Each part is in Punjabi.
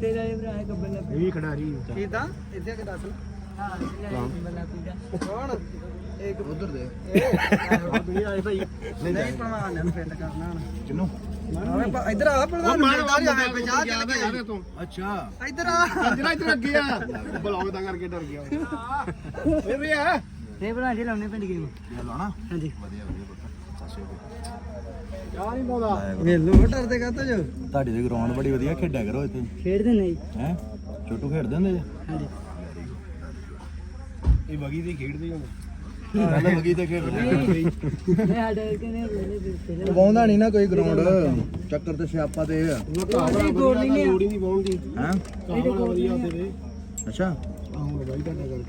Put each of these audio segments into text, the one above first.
ਤੇਰੇ ਵਾਲੇ ਭਰਾ ਹੈ ਗੱਬਲ ਲੱਗ ਇਹ ਵੀ ਖਿਡਾਰੀ ਕਿਦਾਂ? ਇੱਥੇ ਕਿ ਦੱਸ। ਹਾਂ ਗੱਬਲ ਲੱਗ ਕੌਣ? ਇੱਕ ਉਧਰ ਦੇ। ਬੜੀ ਆਏ ਭਾਈ। ਨਹੀਂ ਪਰਵਾਨ ਨੂੰ ਫਿੱਟ ਕਰਨਾ ਹੁਣ। ਕਿਨੂੰ? ਆਵੇ ਪ- ਇੱਧਰ ਆ ਪ੍ਰਧਾਨ ਮਿੰਟਾਂ ਆਵੇ 50 ਚੱਲ ਗਿਆ ਤੂੰ ਅੱਛਾ। ਇੱਧਰ ਆ। ਜਿਹੜਾ ਇੱਧਰ ਅੱਗੇ ਆ। ਬਲੌਗ ਦਾ ਕਰਕੇ ਡਰ ਗਿਆ। ਓਏ ਵੀ ਆ ਤੇ ਭਰਾ ਜੀ ਲਾਉਣੇ ਪਿੰਡ ਗੇਮ। ਲਾਣਾ ਹਾਂਜੀ। ਵਧੀਆ ਵਧੀਆ ਪੁੱਤ। ਸਸੇ ਚਾਹ ਨਹੀਂ ਪਾਉਂਦਾ ਵੇਲੋ ਡਰਦੇ ਕਾਤੋਂ ਜੋ? ਤੁਹਾਡੀ ਦੇ ਗਰਾਊਂਡ ਬੜੀ ਵਧੀਆ ਖੇਡਿਆ ਕਰੋ ਇੱਥੇ। ਖੇਡਦੇ ਨਹੀਂ। ਹੈ? ਛੋਟੂ ਖੇਡਦੇ ਹੁੰਦੇ ਜੇ? ਹਾਂਜੀ। ਇਹ ਵਗੀ ਦੀ ਖੇਡਦੇ ਹੁੰਦੇ ਪਹਿਲਾਂ ਵਗੀ ਤੇ ਖੇਡਦੇ ਮੈਂ ਸਾਡੇ ਕਹਿੰਦੇ ਵੇਲੇ ਦੇ ਪਹਿਲੇ ਵਾਉਂਦਾ ਨਹੀਂ ਨਾ ਕੋਈ ਗਰਾਊਂਡ ਚੱਕਰ ਤੇ ਸਿਆਪਾ ਤੇ ਆ। ਗੋਲ ਨਹੀਂ ਹੈ ਅੱਛਾ।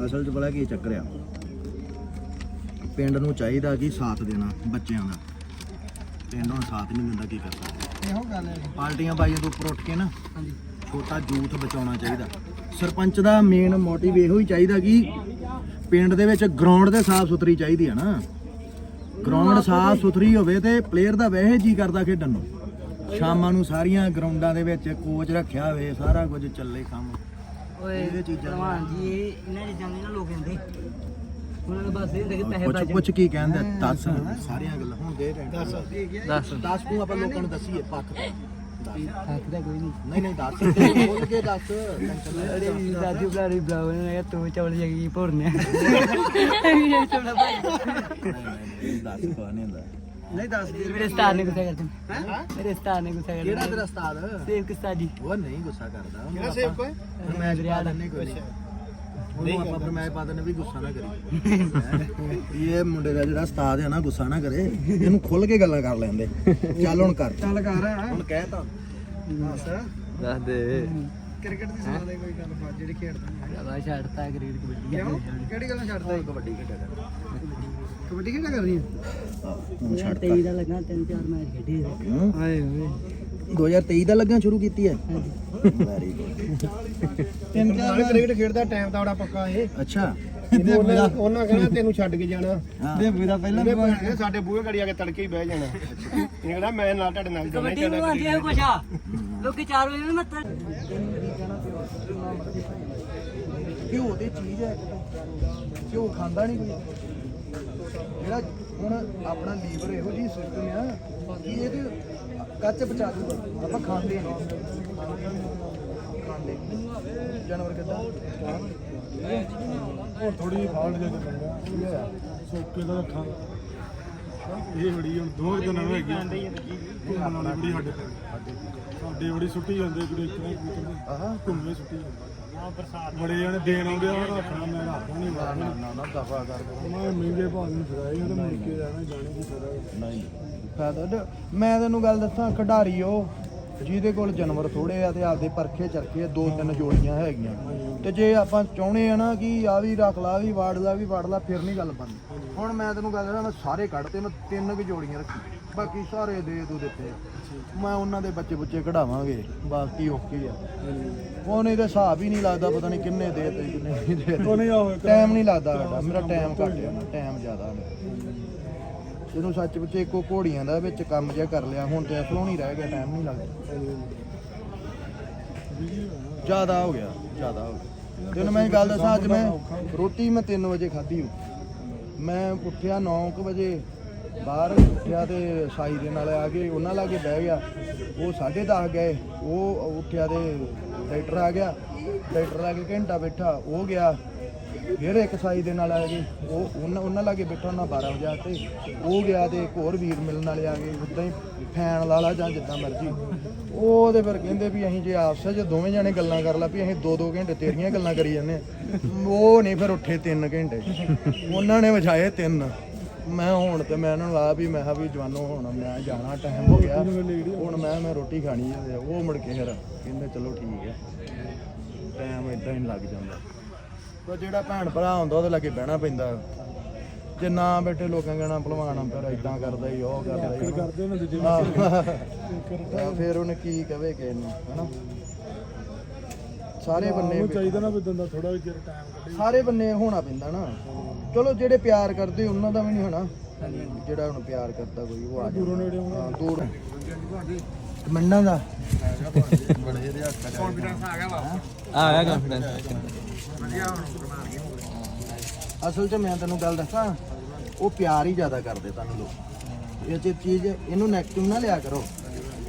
ਅਸਲ 'ਚ ਪਤਾ ਕੀ ਚੱਕਰ ਆ? ਪਿੰਡ ਨੂੰ ਚਾਹੀਦਾ ਕਿ ਸਾਥ ਦੇਣਾ ਬੱਚਿਆਂ ਦਾ। ਪਿੰਡ ਹੁਣ ਸਾਥ ਨਹੀਂ ਦਿੰਦਾ ਕੀ ਕਰ ਸਕਦੇ। ਇਹੋ ਗੱਲ ਹੈ ਪਾਰਟੀਆਂ ਬਾਈਆਂ ਤੋਂ ਉੱਪਰ ਉੱਠ ਕੇ ਨਾ ਹਾਂਜੀ। ਛੋਟਾ ਯੂਥ ਬਚਾਉਣਾ ਚਾਹੀਦਾ। ਸਰਪੰਚ ਦਾ ਮੇਨ ਮੋਟਿਵ ਇਹੋ ਹੀ ਚਾਹੀਦਾ ਕਿ ਪਿੰਡ ਦੇ ਵਿੱਚ ਗਰਾਊਂਡ ਦੇ ਸਾਫ਼ ਸੁਥਰੀ ਚਾਹੀਦੀ ਹੈ ਨਾ। ਗਰਾਊਂਡ ਸਾਫ਼ ਸੁਥਰੀ ਹੋਵੇ ਤੇ ਪਲੇਅਰ ਦਾ ਵੈਸੇ ਜੀ ਕਰਦਾ ਖੇਡਣ ਨੂੰ। ਸ਼ਾਮਾਂ ਨੂੰ ਸਾਰੀਆਂ ਗਰਾਊਂਡਾਂ ਦੇ ਵਿੱਚ ਕੋਚ ਰੱਖਿਆ ਹੋਵੇ ਸਾਰਾ ਕੁਝ ਚੱਲੇ ਕੰਮ। ਓਏ ਇਹ ਚੀਜ਼ਾਂ ਭਲਵਾਨ ਜੀ ਇਹ ਇਹਨਾਂ ਚੀਜ਼ਾਂ ਨਹੀਂ ਨਾ ਲੋਕ ਕਹਿੰਦੇ ਉਹਨਾਂ ਨੂੰ ਬਸ ਇਹ ਹੁੰਦਾ ਕਿ ਪੈਸੇ ਬਚ ਪੁੱਛ ਕੀ ਕਹਿੰਦੇ? ਦੱਸ। ਸਾਰੀਆਂ ਗੱਲਾਂ ਹੁਣ ਦੇ ਦੱਸ। ਦੱਸ। ਦੱਸ ਤੂੰ ਆਪਾਂ ਲੋਕਾਂ ਨੂੰ ਦੱਸੀਏ ਪੱਖ ਥੱਕਦਾ ਕੋਈ ਨਹੀਂ। ਨਹੀਂ ਨਹੀਂ ਦੱਸ। ਤੂੰ ਬੋਲ ਕੇ ਦੱਸ। ਟੈਨਸ਼ਨ ਲੈ ਅਰੇ ਦਾਦੀ ਬਲਾਰੀ ਬਲਾਵ ਨੇ ਤੂੰ ਚਵਲ ਜਗੀ ਭਰਨੇ ਇਹ ਨਹੀਂ ਦੱਸ ਕੋ ਨਹੀਂ ਹੁੰਦਾ। ਨਹੀਂ ਦੱਸ। ਦੇ ਮੇਰੇ ਸਟਾਰ ਨੇ ਗੁੱਸਾ ਕਰਦੇ ਮੇਰੇ ਸਟਾਰ ਨੇ ਗੁੱਸਾ ਕਿਹੜਾ ਕਰਦੇ ਤੇਰਾ ਉਸਤਾਦ? ਸੇਵ ਕਿਸਤਾ ਜੀ। ਉਹ ਨਹੀਂ ਗੁੱਸਾ ਕਰਦਾ। ਕਿਹੜਾ ਸੇਵ ਕੋਈ ਪਾ ਦਿੰਨੇ ਕੋਈ ਨਹੀਂ। ਉਹਨੂੰ ਆਪਾਂ ਫਰਮਾਇਸ਼ ਪਾ ਦਿੰਨੇ ਵੀ ਗੁੱਸਾ ਨਾ ਕਰੀ। ਇਹ ਮੁੰਡੇ ਦਾ ਜਿਹੜਾ ਉਸਤਾਦ ਹੈ ਨਾ ਗੁੱਸਾ ਨਾ ਕਰੇ। ਇਹਨੂੰ ਖੁੱਲ ਕੇ ਗੱਲਾਂ ਕਰ ਲੈਂਦੇ। ਚੱਲ ਹੁਣ ਕਰ। ਚੱਲ ਕਰ। ਹੁਣ ਕਹਿ ਤਾ। ਦੱਸ ਦੱਸ ਦੇ। ਕ੍ਰਿਕਟ ਦੀ ਸੁਣਾ ਦੇ ਕੋਈ ਗੱਲ ਬਾਤ ਜਿਹੜੀ ਖੇਡਦਾ ਜ਼ਿਆਦਾ ਛੱਡਤਾ ਕ੍ਰਿਕਟ ਕਬੱਡੀ ਕਿਹੜੀ ਗੱਲਾਂ ਛੱਡਦਾ? ਕਬੱਡੀ ਕਰ ਕਬੱਡੀ ਕਿਹੜਾ ਕਰ ਰਹੀ ਹੈ ਹਾਂ, ਹੁਣ ਛੱਡ ਤਾ 23 ਦਾ ਲੱਗਾ ਤਿੰਨ ਚਾਰ ਮੈਚ ਖੇਡੇ? ਹਾਏ। ਓਏ 2023 ਦਾ ਲੱਗਿਆ ਸ਼ੁਰੂ ਕੀਤੀ ਹੈ। ਵੈਰੀ ਗੁੱਡ ਤਿੰਨ ਚਾਰ ਕ੍ਰਿਕਟ ਖੇਡਦਾ ਟਾਈਮ ਤਾਂ ਬੜਾ ਪੱਕਾ ਇਹ। ਅੱਛਾ। ਉਹਨਾਂ ਉਹਨਾਂ ਕਹਿੰਦਾ ਤੈਨੂੰ ਛੱਡ ਕੇ ਜਾਣਾ। ਦਾ ਪਹਿਲਾਂ ਇਹਨੇ ਭੈਣ ਸਾਡੇ ਬੂਹੇ ਘੜੀ ਆ ਕੇ ਤੜਕੇ ਹੀ ਬਹਿ ਜਾਣਾ। ਇਹ ਕਹਿੰਦਾ ਮੈਂ ਨਾਲ ਤੁਹਾਡੇ ਨਾਲ ਜਾਣਾ ਕਬੱਡੀ ਨੂੰ ਆਂਦੀ ਕੁਛ ਆ। ਲੋਕੀ 4 ਵਜੇ ਨੂੰ ਮੱਤ ਘਿਓ ਤੇ ਚੀਜ਼ ਹੈ। ਘਿਓ ਖਾਂਦਾ ਨਹੀਂ ਕੋਈ। ਜਿਹੜਾ ਹੁਣ ਆਪਣਾ ਲੀਵਰ ਇਹੋ ਜੀ ਸਿਸਟਮ ਆ ਕਿ ਇਹ ਤੇ ਕੱਚ ਬਚਾ ਦੂਗਾ ਆਪਾਂ ਖਾਂਦੇ ਨਹੀਂ ਖਾਂਦੇ। ਜਾਨਵਰ ਕਿੱਦਾਂ? ਉਹ ਥੋੜੀ ਫਾਲਟ ਜੇ ਬੰਦਾ ਕੀ ਹੋਇਆ ਸੋਕੇ ਦਾ ਰੱਖਾਂ। ਇਹ ਬੜੀ ਹੁਣ ਦੋ ਦਿਨਾਂ ਨੂੰ ਹੈਗੀ ਘੁੰਮਣ ਬੜੀ ਸਾਡੇ ਕੋਲ। ਸਾਡੇ ਬੜੀ ਸੁੱਟੀ ਜਾਂਦੇ ਕੁੜੀ ਇਤਨੇ ਆਹਾ। ਘੁੰਮੇ ਸੁੱਟੀ ਜਾਂਦੇ ਬੜੇ ਜਣੇ ਦੇਣ ਆਉਂਦੇ ਆ ਉਹ ਰੱਖਣਾ ਮੈਂ ਰੱਖਦਾ ਨਹੀਂ ਨਾ ਨਾ ਨਾ ਨਾ ਦਫਾ ਕਰ। ਮੈਂ ਮਹਿੰਗੇ ਭਾਅ ਨੂੰ ਫੜਾਈ ਉਹਦੇ ਮੁੜ ਕੇ ਜਾਣਾ ਜਾਣੇ ਦੀ ਫਾਇਦਾ ਨਹੀਂ। ਫਾਇਦਾ ਨੀ। ਮੈਂ ਤੈਨੂੰ ਗੱਲ ਦੱਸਾਂ ਖਿਡਾਰੀ ਉਹ ਜਿਹਦੇ ਕੋਲ ਜਾਨਵਰ ਥੋੜੇ ਆ ਤੇ ਆਪਦੇ ਪਰਖੇ ਚਰਖੇ ਦੋ ਤਿੰਨ ਜੋੜੀਆਂ ਹੈਗੀਆਂ। ਤੇ ਜੇ ਆਪਾਂ ਚਾਹੁੰਦੇ ਆ ਨਾ ਕਿ ਆ ਵੀ ਰੱਖ ਲਾ ਆਹ ਵੀ ਵਾੜ ਲਾ ਆਹ ਵੀ ਵਾੜ ਲਾ ਫਿਰ ਨਹੀਂ ਗੱਲ ਬਣਦੀ। ਹੁਣ ਮੈਂ ਤੈਨੂੰ ਗੱਲ ਦੱਸਾਂ ਮੈਂ ਸਾਰੇ ਕੱਢਤੇ ਮੈਂ ਤਿੰਨ ਕੁ ਜੋੜੀਆਂ ਰੱਖੀ ਬਾਕੀ ਸਾਰੇ ਦੇ ਤੂੰ ਦਿੱਤੇ ਆ। ਮੈਂ ਉਹਨਾਂ ਦੇ ਬੱਚੇ ਬੁੱਚੇ ਕਢਾਵਾਂਗੇ ਬਾਕੀ ਓਕੇ ਆ। ਉਹ ਨਹੀਂ ਤੇ ਹਿਸਾਬ ਹੀ ਨਹੀਂ ਲੱਗਦਾ ਪਤਾ ਨਹੀਂ ਕਿੰਨੇ ਦੇ ਤੇ ਕਿੰਨੇ ਨਹੀਂ ਦੇ। ਟਾਈਮ ਨਹੀਂ ਲੱਗਦਾ ਸਾਡਾ ਮੇਰਾ ਟਾਈਮ ਘੱਟ ਟਾਈਮ ਜ਼ਿਆਦਾ ਜਿਹਨੂੰ ਸੱਚ ਵਿੱਚ ਇੱਕੋ ਘੋੜੀਆਂ ਦਾ ਵਿੱਚ ਕੰਮ ਜਿਹਾ ਕਰ ਲਿਆ। ਹੁਣ ਤੇ ਅਸਲੋਂ ਨਹੀਂ ਰਹਿ ਗਿਆ ਟਾਈਮ ਨਹੀਂ ਲੱਗਦਾ। ਜ਼ਿਆਦਾ ਹੋ ਗਿਆ, ਜ਼ਿਆਦਾ ਹੋ ਗਿਆ। ਤੈਨੂੰ ਮੈਂ ਗੱਲ ਦੱਸਾਂ, ਅੱਜ ਮੈਂ ਰੋਟੀ ਮੈਂ 3 ਵਜੇ ਖਾਧੀ ਮੈਂ ਉੱਠਿਆ 9 ਵਜੇ, ਬਾਹਰ ਉੱਠਿਆ ਤੇ ਸਾਈ ਦੇ ਨਾਲ ਆ ਕੇ ਉਹਨਾਂ ਲਾਗੇ ਬਹਿ ਗਿਆ। ਉਹ 10:30 ਗਏ, ਉਹ ਉੱਠਿਆ ਤੇ ਡਾਕਟਰ ਆ ਗਿਆ। ਡਾਕਟਰ ਆ ਕੇ ਘੰਟਾ ਬੈਠਾ, ਉਹ ਗਿਆ। ਫਿਰ ਇੱਕ ਸਾਈ ਦੇ ਨਾਲ ਆ ਗਏ। ਉਹ ਉਹਨਾਂ ਉਹਨਾਂ ਲਾਗੇ ਬੈਠਾ ਉਹਨਾਂ 12 ਵਜੇ ਤੇ। ਉਹ ਗਿਆ ਤੇ ਇੱਕ ਹੋਰ ਵੀਰ ਮਿਲਣ ਵਾਲੇ ਆ ਗਏ ਉਦਾਂ ਹੀ ਫੈਨ ਲਾ ਜਾਂ ਜਿੱਦਾਂ ਮਰਜ਼ੀ। ਉਹ ਤੇ ਫਿਰ ਕਹਿੰਦੇ ਵੀ ਅਸੀਂ ਜੇ ਆਪਸ ਵਿੱਚ ਦੋਵੇਂ ਜਣੇ ਗੱਲਾਂ ਕਰ ਲਾ, ਵੀ ਅਸੀਂ 2-2 ਘੰਟੇ ਤੇਰੀਆਂ ਗੱਲਾਂ ਕਰੀ ਜਾਂਦੇ ਹਾਂ। ਉਹ ਨਹੀਂ ਫਿਰ ਉੱਠੇ 3 ਘੰਟੇ। ਉਹਨਾਂ ਨੇ ਵਜਾਏ 3 ਮੈਂ ਹੁਣ ਤੇ ਮੈਂ ਇਹਨਾਂ ਨੂੰ ਲਾ ਵੀ, ਮੈਂ ਕਿਹਾ ਵੀ ਜਵਾਨੋ, ਹੁਣ ਮੈਂ ਜਾਣਾ ਟਾਈਮ ਹੋ ਗਿਆ। ਹੁਣ ਮੈਂ ਮੈਂ ਰੋਟੀ ਖਾਣੀ ਹੈ ਉਹ ਮੁੜ ਕੇ ਫਿਰ ਕਹਿੰਦੇ, ਚਲੋ ਠੀਕ ਹੈ ਟਾਈਮ ਇਦਾਂ ਹੀ ਲੱਗ ਜਾਂਦਾ। ਪਰ ਜਿਹੜਾ ਭੈਣ ਭਰਾ ਹੁੰਦਾ ਉਹਦੇ ਲਾਗੇ ਬਹਿਣਾ ਪੈਂਦਾ। ਜੇ ਨਾ ਬੈਠੇ ਲੋਕਾਂ ਕਹਿਣਾ ਭਲਵਾਨ ਫਿਰ ਇਦਾਂ ਕਰਦਾ ਹੀ ਉਹ ਕਰਦਾ ਹੀ ਕਰਦੇ ਨੇ ਦੂਜੇ ਆਹ, ਫਿਰ ਉਹਨੇ ਕੀ ਕਵੇ ਕਿਸੇ ਨੂੰ ਹਨਾ? ਸਾਰੇ ਬੰਨੇ ਉਹਨੂੰ ਚਾਹੀਦਾ ਨਾ ਵੀ ਦੰਦਾ ਥੋੜਾ ਜਿਹਾ ਟਾਈਮ ਕੱਢੇ। ਸਾਰੇ ਬੰਨੇ ਹੋਣਾ ਪੈਂਦਾ ਨਾ। ਚਲੋ ਜਿਹੜੇ ਪਿਆਰ ਕਰਦੇ ਉਹਨਾਂ ਦਾ ਵੀ ਨਹੀਂ ਹੋਣਾ ਜਿਹੜਾ ਹੁਣ ਪਿਆਰ ਕਰਦਾ ਕੋਈ ਉਹ ਆ ਦੂਰੋਂ ਨੇੜੇ ਆਉਣਾ। ਹਾਂ ਦੂਰ ਕਮੰਡਾਂ ਦਾ। ਬੜੇ ਇਹਦੇ ਹੱਥ ਕੌਨਫੀਡੈਂਸ ਆ ਗਿਆ ਵਾ ਆ ਗਿਆ ਕੰਫੀਡੈਂਸ ਅਸਲ 'ਚ ਮੈਂ ਤੈਨੂੰ ਗੱਲ ਦੱਸਾਂ ਉਹ ਪਿਆਰ ਹੀ ਜ਼ਿਆਦਾ ਕਰਦੇ ਤੁਹਾਨੂੰ ਲੋਕ। ਇਹ ਚ ਚੀਜ਼ ਇਹਨੂੰ ਨੈਗੇਟਿਵ ਨਾ ਲਿਆ ਕਰੋ।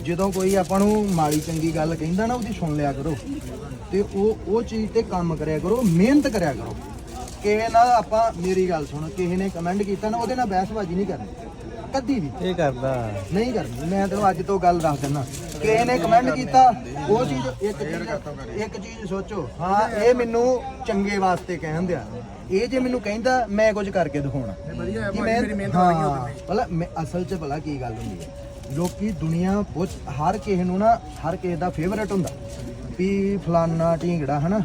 ਜਦੋਂ ਕੋਈ ਆਪਾਂ ਨੂੰ ਮਾੜੀ ਚੰਗੀ ਗੱਲ ਕਹਿੰਦਾ ਨਾ ਉਹਦੀ ਸੁਣ ਲਿਆ ਕਰੋ। ਤੇ ਉਹ ਉਹ ਚੀਜ਼ ਤੇ ਕੰਮ ਕਰਿਆ ਕਰੋ ਮਿਹਨਤ ਕਰਿਆ ਕਰੋ। ਕਿਸੇ ਨਾਲ ਆਪਾਂ ਮੇਰੀ ਗੱਲ ਸੁਣ ਕਿਸੇ ਨੇ ਕਮੈਂਟ ਕੀਤਾ ਨਾ ਉਹਦੇ ਨਾਲ ਬਹਿਸਬਾਜ਼ੀ ਨਹੀਂ ਕਰਨੀ। ਕਦੀ ਵੀ ਇਹ ਕਰਦਾ। ਨਹੀਂ ਕਰਨੀ ਮੈਂ ਤੈਨੂੰ ਅੱਜ ਤੋਂ ਗੱਲ ਦੱਸ ਦਿੰਦਾ। ਕਿਸੇ ਨੇ ਕਮੈਂਟ ਕੀਤਾ ਉਹ ਚੀਜ਼ ਇੱਕ ਚੀਜ਼ ਇੱਕ ਚੀਜ਼ ਸੋਚੋ। ਹਾਂ ਇਹ ਮੈਨੂੰ ਚੰਗੇ ਵਾਸਤੇ ਕਹਿਣ ਦਿਆ। ਇਹ ਜੇ ਮੈਨੂੰ ਕਹਿੰਦਾ ਮੈਂ ਕੁਝ ਕਰਕੇ ਦਿਖਾਉਣਾ। ਕਿ ਮੈਂ ਮੇਰੀ ਮਿਹਨਤ ਹਾਂ ਭਲਾ ਮੈਂ ਅਸਲ 'ਚ ਭਲਾ ਕੀ ਗੱਲ ਹੁੰਦੀ ਹੈ? ਲੋਕੀ ਦੁਨੀਆ ਬਹੁਤ ਹਰ ਕਿਸੇ ਨੂੰ ਨਾ ਹਰ ਕਿਸੇ ਦਾ ਫੇਵਰਟ ਹੁੰਦਾ। ਵੀ ਫਲਾਨਾ ਢੀਂਗੜਾ ਹਨਾ?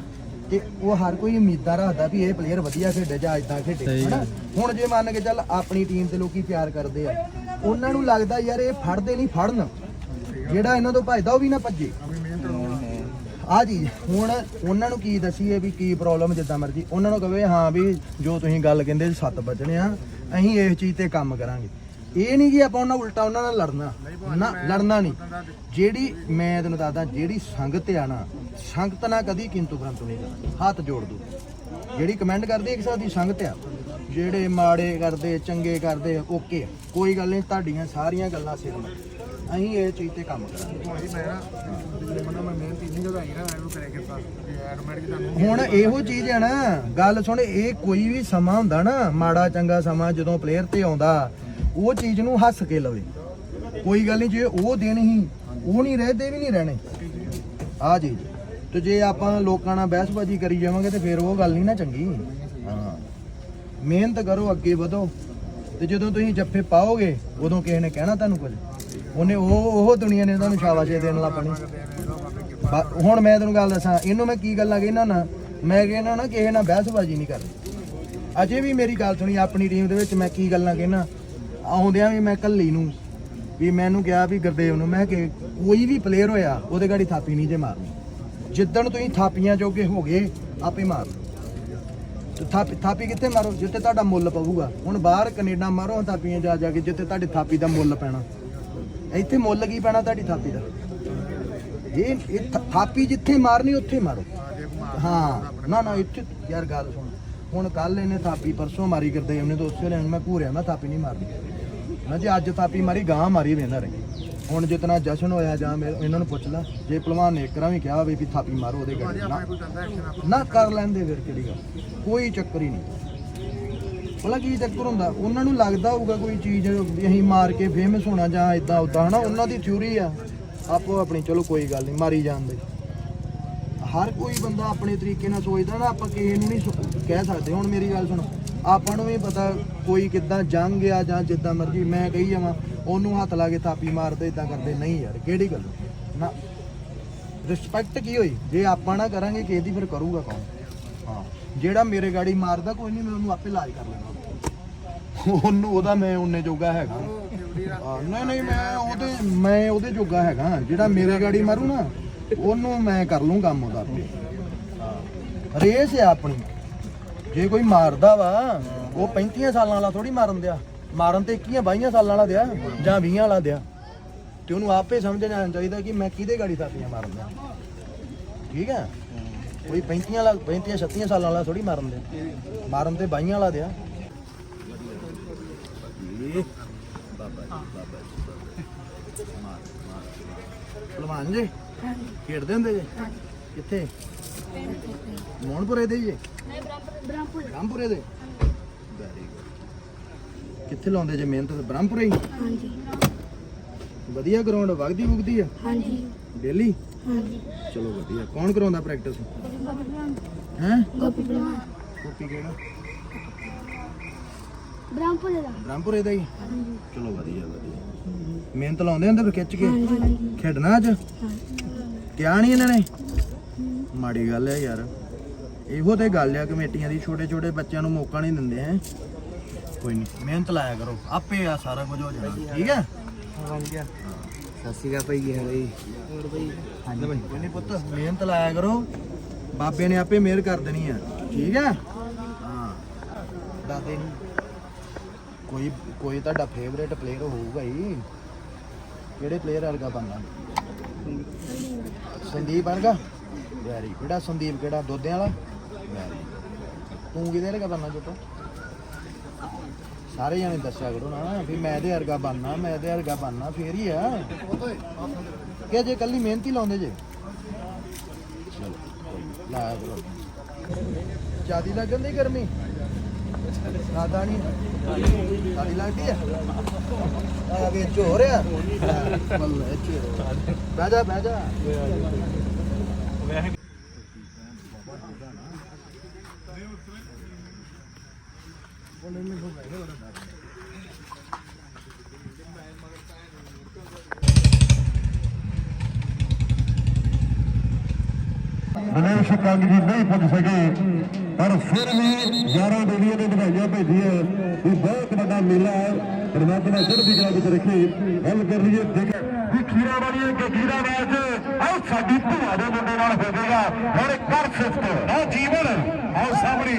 ਤੇ ਉਹ ਹਰ ਕੋਈ ਉਮੀਦਾਂ ਰੱਖਦਾ ਵੀ ਇਹ ਪਲੇਅਰ ਵਧੀਆ ਖੇਡੇ ਜਾਂ ਇਦਾਂ ਖੇਡੇ ਹਨਾ? ਹੁਣ ਜੇ ਮੰਨ ਕੇ ਚੱਲ ਆਪਣੀ ਟੀਮ ਤੇ ਲੋਕੀ ਪਿਆਰ ਕਰਦੇ ਆ ਉਹਨਾਂ ਨੂੰ ਲੱਗਦਾ ਯਾਰ ਇਹ ਫੜਦੇ ਨਹੀਂ ਫੜਨ। ਜਿਹੜਾ ਇਹਨਾਂ ਤੋਂ ਭੱਜਦਾ ਉਹ ਵੀ ਨਾ ਭੱਜੇ। ਆ ਜੀ ਹੁਣ ਉਹਨਾਂ ਨੂੰ ਕੀ ਦਸੀਏ ਵੀ ਕੀ ਪ੍ਰੋਬਲਮ ਜਿੱਦਾਂ ਮਰਜ਼ੀ। ਉਹਨਾਂ ਨੂੰ ਕਹਵੇ ਹਾਂ ਵੀ ਜੋ ਤੁਸੀਂ ਗੱਲ ਕਹਿੰਦੇ ਸੱਤ ਬਚਣੇ ਆ ਅਸੀਂ ਇਸ ਚੀਜ਼ ਤੇ ਕੰਮ ਕਰਾਂਗੇ। ਇਹ ਨਹੀਂ ਕਿ ਆਪਾਂ ਉਹਨਾਂ ਉਲਟਾ ਉਹਨਾਂ ਨਾਲ ਲੜਨਾ। ਨਾ ਲੜਨਾ ਨਹੀਂ। ਜਿਹੜੀ ਮੈਂ ਤੈਨੂੰ ਦੱਸਦਾ ਜਿਹੜੀ ਸੰਗਤ ਆ ਨਾ ਸੰਗਤ ਨਾਲ ਕਦੀ ਕਿੰਤੂ ਪਰੰਤੂ ਨਹੀਂ ਕਰਨਾ। ਹੱਥ ਜੋੜ ਦੂ। ਜਿਹੜੀ ਕਮੈਂਟ ਕਰਦੀ ਇੱਕ ਸਾਡੀ ਸੰਗਤ ਆ। ਜਿਹੜੇ ਮਾੜੇ ਕਰਦੇ ਚੰਗੇ ਕਰਦੇ ਓਕੇ। ਕੋਈ ਗੱਲ ਨਹੀਂ ਤੁਹਾਡੀਆਂ ਸਾਰੀਆਂ ਗੱਲਾਂ ਸਿਰ ਅਸੀਂ ਇਹ ਚੀਜ਼ ਤੇ ਕੰਮ ਕਰਾਂਗੇ। ਹੁਣ ਇਹੋ ਚੀਜ਼ ਹੈ ਨਾ ਗੱਲ ਸੁਣ ਇਹ ਕੋਈ ਵੀ ਸਮਾਂ ਹੁੰਦਾ ਨਾ ਮਾੜਾ ਚੰਗਾ ਸਮਾਂ ਜਦੋਂ ਪਲੇਅਰ ਤੇ ਆਉਂਦਾ ਉਹ ਚੀਜ਼ ਨੂੰ ਹੱਸ ਕੇ ਲਵੇ। ਕੋਈ ਗੱਲ ਨਹੀਂ, ਜੇ ਉਹ ਦਿਨ ਹੀ, ਉਹ ਨਹੀਂ ਰਹਦੇ ਵੀ ਨਹੀਂ ਰਹਿਣੇ। ਆ ਚੀਜ਼ ਤੇ ਜੇ ਆਪਾਂ ਲੋਕਾਂ ਨਾਲ ਬਹਿਸਬਾਜ਼ੀ ਕਰੀ ਜਾਵਾਂਗੇ, ਤੇ ਫਿਰ ਉਹ ਗੱਲ ਨਹੀਂ ਨਾ ਚੰਗੀ। ਹਾਂ। ਮਿਹਨਤ ਕਰੋ, ਅੱਗੇ ਵਧੋ। ਤੇ ਜਦੋਂ ਤੁਸੀਂ ਜੱਫੇ ਪਾਓਗੇ, ਉਦੋਂ ਕਿਸੇ ਨੇ ਕਹਿਣਾ ਤੁਹਾਨੂੰ ਕੁਝ। ਉਹਨੇ ਉਹ ਉਹ ਦੁਨੀਆ ਨੇ ਤੁਹਾਨੂੰ ਸ਼ਾਬਾਸ਼ੇ ਦੇਣ ਲੱਪਣੀ ਬਾ- ਹੁਣ ਮੈਂ ਤੈਨੂੰ ਗੱਲ ਦੱਸਾਂ, ਇਹਨੂੰ ਮੈਂ ਕੀ ਗੱਲਾਂ ਕਹਿਣਾ ਨਾ, ਮੈਂ ਕਹਿਣਾ ਨਾ, ਕਿਸੇ ਨਾਲ ਬਹਿਸਬਾਜ਼ੀ ਨਹੀਂ ਕਰਨੀ। ਅਜੇ ਵੀ ਮੇਰੀ ਗੱਲ ਸੁਣੀ, ਆਪਣੀ ਟੀਮ ਦੇ ਵਿੱਚ ਮੈਂ ਕੀ ਗੱਲਾਂ ਕਹਿਣਾ। ਆਉਂਦਿਆਂ ਵੀ ਮੈਂ ਕੱਲੀ ਨੂੰ ਵੀ ਮੈਨੂੰ ਕਿਹਾ ਵੀ ਗੁਰਦੇਵ ਨੂੰ, ਮੈਂ ਕਿ ਕੋਈ ਵੀ ਪਲੇਅਰ ਹੋਇਆ, ਉਹਦੇ ਗਾੜੀ ਥਾਪੀ ਨਹੀਂ ਜੇ ਮਾਰਨੀ। ਜਿੱਦਣ ਤੁਸੀਂ ਥਾਪੀਆਂ ਜੋਗੇ ਹੋ ਗਏ, ਆਪੇ ਮਾਰ। ਲਓ ਤੇ ਥਾਪੀ ਥਾਪੀ ਕਿੱਥੇ ਮਾਰੋ? ਜਿੱਥੇ ਤੁਹਾਡਾ ਮੁੱਲ ਪਊਗਾ। ਹੁਣ ਬਾਹਰ ਕੈਨੇਡਾ ਮਾਰੋ ਥਾਪੀਆਂ ਜਾ ਜਾ ਕੇ, ਜਿੱਥੇ ਤੁਹਾਡੀ ਥਾਪੀ ਦਾ ਮੁੱਲ ਪੈਣਾ। ਇੱਥੇ ਮੁੱਲ ਕੀ ਪੈਣਾ ਤੁਹਾਡੀ ਥਾਪੀ ਦਾ? ਇਹ ਥਾਪੀ ਜਿੱਥੇ ਮਾਰਨੀ, ਉੱਥੇ ਮਾਰੋ। ਹਾਂ, ਨਾ ਨਾ, ਇੱਥੇ, ਯਾਰ ਗੱਲ ਸੁਣ। ਹੁਣ ਕੱਲ ਇਹਨੇ ਥਾਪੀ, ਪਰਸੋਂ ਮਾਰੀ ਕਰਦੇ ਉਹਨੇ ਤਾਂ ਉਸੇ ਵੇਲੇ ਮੈਂ ਘੂਰਿਆ, ਮੈਂ ਥਾਪੀ ਨਹੀਂ ਮਾਰਨੀ। ਮੈਂ ਜੇ ਅੱਜ ਥਾਪੀ ਮਾਰੀ ਗਾਂ ਮਾਰੀ ਵੇਂਦਾ ਰਹੀ ਹੁਣ ਜਿਤਨਾ ਜਸ਼ਨ ਹੋਇਆ ਜਾਂ ਮੇਰੇ- ਇਹਨਾਂ ਨੂੰ ਪੁੱਛ ਲੈ, ਜੇ ਭਲਵਾਨ ਨੇ ਇੱਕਰਾਂ ਵੀ ਕਿਹਾ ਹੋਵੇ ਵੀ ਥਾਪੀ ਮਾਰੋ ਉਹਦੇ ਗਾੜੀ ਨਾ ਨਾ ਕਰ ਲੈਂਦੇ ਫਿਰ ਕਿਹੜੀ ਗੱਲ? ਕੋਈ ਚੱਕਰ ਹੀ ਨਹੀਂ। ਭਲਾ ਕੀ ਚੱਕਰ ਹੁੰਦਾ? ਉਹਨਾਂ ਨੂੰ ਲੱਗਦਾ ਹੋਊਗਾ ਕੋਈ ਚੀਜ਼ ਵੀ ਅਸੀਂ ਮਾਰ ਕੇ ਫੇਮਸ ਹੋਣਾ ਜਾਂ ਇਦਾਂ ਉਦਾਂ ਹਨਾ? ਉਹਨਾਂ ਦੀ ਥਿਊਰੀ ਆ। ਆਪੋ ਆਪਣੀ, ਚਲੋ ਕੋਈ ਗੱਲ ਨਹੀਂ, ਮਾਰੀ ਜਾਂਦੇ ਹਰ ਕੋਈ ਬੰਦਾ ਆਪਣੇ ਤਰੀਕੇ ਨਾਲ ਸੋਚਦਾ ਨਾ, ਆਪਾਂ ਕਿਸੇ ਨੂੰ ਨਹੀਂ ਕਹਿ ਸਕਦੇ। ਹੁਣ ਮੇਰੀ ਗੱਲ ਸੁਣੋ। ਆਪਾਂ ਨੂੰ ਵੀ ਪਤਾ ਕੋਈ ਕਿੱਦਾਂ ਜੰਗ ਆ ਜਾਂ ਜਿੱਦਾਂ ਮਰਜ਼ੀ, ਮੈਂ ਕਹੀ ਜਾਵਾਂ, ਉਹਨੂੰ ਹੱਥ ਲਾ ਕੇ ਥਾਪੀ ਮਾਰਦੇ ਇਦਾਂ ਕਰਦੇ। ਨਹੀਂ ਯਾਰ, ਕਿਹੜੀ ਗੱਲ? ਨਾ ਰਿਸਪੈਕਟ ਕੀ ਹੋਈ? ਜੇ ਆਪਾਂ ਨਾ ਕਰਾਂਗੇ, ਕਿਸੇ ਦੀ ਫਿਰ ਕਰੂਗਾ ਕੌਣ? ਹਾਂ, ਜਿਹੜਾ ਮੇਰੇ ਗਾੜੀ ਮਾਰਦਾ, ਕੋਈ ਨਹੀਂ ਮੈਂ ਉਹਨੂੰ ਆਪੇ ਇਲਾਜ ਕਰ ਲੈਣਾ ਉਹਨੂੰ, ਉਹਦਾ ਮੈਂ ਉਹਨੇ ਜੋਗਾ ਹੈਗਾ। ਨਹੀਂ ਨਹੀਂ, ਮੈਂ ਉਹਦੇ ਮੈਂ ਉਹਦੇ ਜੋਗਾ ਹੈਗਾ। ਜਿਹੜਾ ਮੇਰੇ ਗਾੜੀ ਮਾਰੂ ਨਾ, ਉਹਨੂੰ ਮੈਂ ਕਰ ਲੂੰ ਕੰਮ ਉਹਦਾ ਆਪੇ। ਰੇਸ ਹੈ ਆਪਣੀ। ਜੇ ਕੋਈ ਮਾਰਦਾ ਵਾ ਉਹ 35 ਸਾਲਾਂ ਵਾਲਾ ਥੋੜੀ ਮਾਰਨ ਦਿਆ। ਮਾਰਨ ਤੇ 21 22 ਸਾਲਾਂ ਵਾਲਾ ਦਿਆ ਜਾਂ 20 ਵਾਲਾ ਦਿਆ। ਤੇ ਉਹਨੂੰ ਆਪੇ ਸਮਝ ਜਾਣਾ ਚਾਹੀਦਾ ਕਿ ਮੈਂ ਕਿਹਦੇ ਗਾੜੀ ਥਾਪੀਆਂ ਮਾਰਨ ਦਿਆ। ਠੀਕ ਹੈ? ਕੋਈ 35 ਵਾਲਾ 35 36 ਸਾਲਾਂ ਵਾਲਾ ਥੋੜੀ ਮਾਰਨ ਦਿਆ। ਮਾਰਨ ਤੇ 22 ਵਾਲਾ ਦਿਆ। ਭਲਵਾਨ ਜੀ ਖੇਡਦੇ ਹੁੰਦੇ ਜੀ? ਕਿੱਥੇ? ਮੋਹਨਪੁਰੇ ਦੇ ਜੀ ਬ੍ਰਹਮਪੁਰੇ ਦੇ ਵੈਰੀ ਗੁੱਡ ਕਿੱਥੇ ਲਾਉਂਦੇ ਜੇ ਮਿਹਨਤ ਬ੍ਰਹਮਪੁਰੇ ਹੀ ਹਾਂਜੀ ਵਧੀਆ ਗਰਾਊਂਡ ਵਗਦੀ ਵਗਦੀ ਆ ਹਾਂਜੀ ਡੇਲੀ ਹਾਂਜੀ ਚਲੋ ਵਧੀਆ ਕੌਣ ਕਰਾਉਂਦਾ ਪ੍ਰੈਕਟਿਸ ਹੈ ਗੋਪੀ ਕੋਪੀ ਕਿਹੜਾ ਬ੍ਰਹਮਪੁਰ ਦਾ ਬ੍ਰਹਮਪੁਰੇ ਦਾ ਹੀ ਹਾਂਜੀ ਚਲੋ ਵਧੀਆ ਵਧੀਆ ਮਿਹਨਤ ਲਾਉਂਦੇ ਹੁੰਦੇ ਫਿਰ ਖਿੱਚ ਕੇ ਖੇਡਣਾ ਅੱਜ ਕਿਹਾ ਨਹੀਂ ਇਹਨਾਂ ਨੇ ਮਾੜੀ ਗੱਲ ਹੈ ਯਾਰ। ਇਹੋ ਤੇ ਗੱਲ ਆ ਕਮੇਟੀਆਂ ਦੀ ਛੋਟੇ ਛੋਟੇ ਬੱਚਿਆਂ ਨੂੰ ਮੌਕਾ ਨਹੀਂ ਦਿੰਦੇ ਹੈ। ਕੋਈ ਨਹੀਂ ਮਿਹਨਤ ਲਾਇਆ ਕਰੋ ਆਪੇ ਆ ਸਾਰਾ ਕੁਝ ਹੋ ਜਾਣਾ ਠੀਕ ਹੈ? ਸਤਿ ਸ਼੍ਰੀ ਅਕਾਲ ਭਾਈ ਹੋਰ ਭਾਈ ਹਾਂਜੀ। ਪੁੱਤ ਮਿਹਨਤ ਲਾਇਆ ਕਰੋ ਬਾਬੇ ਨੇ ਆਪੇ ਮਿਹਰ ਕਰ ਦੇਣੀ ਆ ਠੀਕ ਹੈ? ਹਾਂ। ਦਾਦੇ ਨੂੰ। ਕੋਈ ਕੋਈ ਤੁਹਾਡਾ ਫੇਵਰੇਟ ਪਲੇਅਰ ਹੋਊਗਾ ਹੀ ਕਿਹੜੇ ਪਲੇਅਰ ਵਰਗਾ ਬਣਨਾ? ਸੰਦੀਪ ਵਰਗਾ? ਵੈਰੀ ਕਿਹੜਾ ਸੰਦੀਪ, ਕਿਹੜਾ ਦੋਦਿਆਂ ਵਾਲਾ? ਵੈਰੀ ਤੂੰ ਕਿਹਦੇ ਵਰਗਾ ਬਣਨਾ ਜੋਟਾ? ਸਾਰੇ ਜਣੇ ਦੱਸਿਆ ਕਰੋ ਨਾ, ਵੀ ਮੈਂ ਇਹਦੇ ਵਰਗਾ ਬਣਨਾ, ਮੈਂ ਇਹਦੇ ਵਰਗਾ ਬਣਨਾ, ਫੇਰ ਹੀ ਆ। ਕਿ ਜੇ ਕੱਲੀ ਮਿਹਨਤੀ ਲਾਉਂਦੇ ਜੇ? ਚਲੋ, ਕੋਈ ਲਾਇਆ ਕਰੋ ਜਿਆਦੀ ਲੱਗਣ ਦੀ ਗਰਮੀ? ਜ਼ਿਆਦਾ ਨਹੀਂ ਜਿਆਦੀ ਲੱਗਦੀ ਆ? ਆ ਵਿੱਚ ਹੋ ਰਿਹਾ ਬੱਲੇ ਇੱਥੇ ਬਹਿ ਜਾ ਬਹਿ ਜਾ। ਦਿਨੇਸ਼ ਕੰਗ ਜੀ ਨਹੀਂ ਪੁੱਜ ਸਕੇ, ਪਰ ਫਿਰ ਵੀ ਯਾਰਾਂ ਬੇਲੀਆਂ ਨੇ ਵਧਾਈਆਂ ਭੇਜੀਆਂ। ਇਹ ਬਹੁਤ ਵੱਡਾ ਮੇਲਾ ਹੈ। ਪਰਮਾਤਮਾ ਚੜ੍ਹਦੀ ਕਲਾ ਵਿੱਚ ਰੱਖੇ। ਹੱਲ ਕਰ ਲਈਏ, ਦੇਖ, ਵੀ ਖੀਰਾ ਵਾਲੀ ਇੱਕ ਖੀਰਾ ਮੈਚ ਆਹ ਸਾਡੀ ਭੂਆ ਦੇ ਮੁੰਡੇ ਨਾਲ ਹੋ ਜਾਏਗਾ। ਕਰ ਸਿਫਤ। ਆ ਜੀਵਨ। ਆਹ ਸਾਹਮਣੇ।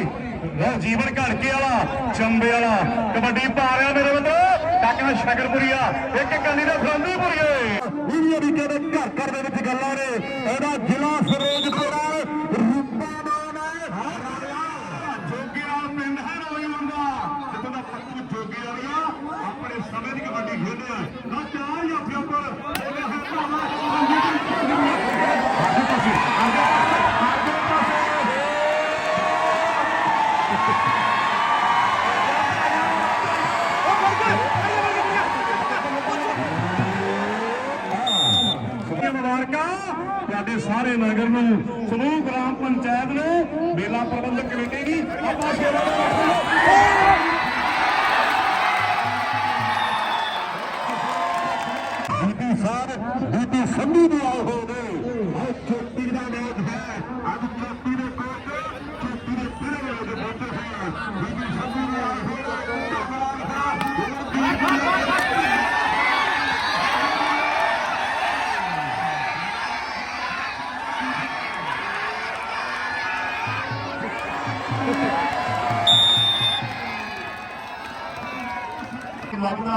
ਉਹ ਜੀਵਨ ਘੜਕੇ ਵਾਲਾ, ਚੰਬੇ ਵਾਲਾ। ਕਬੱਡੀ ਪਾ ਰਿਹਾ ਮੇਰੇ ਵੱਲੋਂ। ਕਾਕਾ ਸ਼ਕਰਪੁਰੀਆ, ਇੱਕ ਕੰਨੀ ਦਾ ਫਰੰਦੀਪੁਰੀਏ ਵੀਡੀਓ ਵੀ ਕਹਿੰਦੇ ਘਰ ਘਰ ਦੇ ਵਿੱਚ ਗੱਲਾਂ ਨੇ। ਇਹਦਾ ਜ਼ਿਲ੍ਹਾ ਫਿਰੋਜ਼ਪੁਰ ਰੂਪਾਮਾਨ ਹੈ ਜੋਗੀ ਨਾਲ ਪਿੰਡ ਹੈ ਨੌਜਵਾਨ ਦਾ। ਜਿੱਥੇ ਦਾ ਪੱਕੂ ਜੋਗੀ ਵਾਲੀਆ। ਆਪਣੇ ਸਮੇਂ ਦੀ ਕਬੱਡੀ ਖੇਡਿਆ ਨਾ ਚਾਰ ਨੂੰ ਸਮੂਹ ਗ੍ਰਾਮ ਪੰਚਾਇਤ ਨੂੰ ਮੇਲਾ ਪ੍ਰਬੰਧਕ ਕਮੇਟੀ ਦੀ ਆਪਾਂ ਸੇਵਾ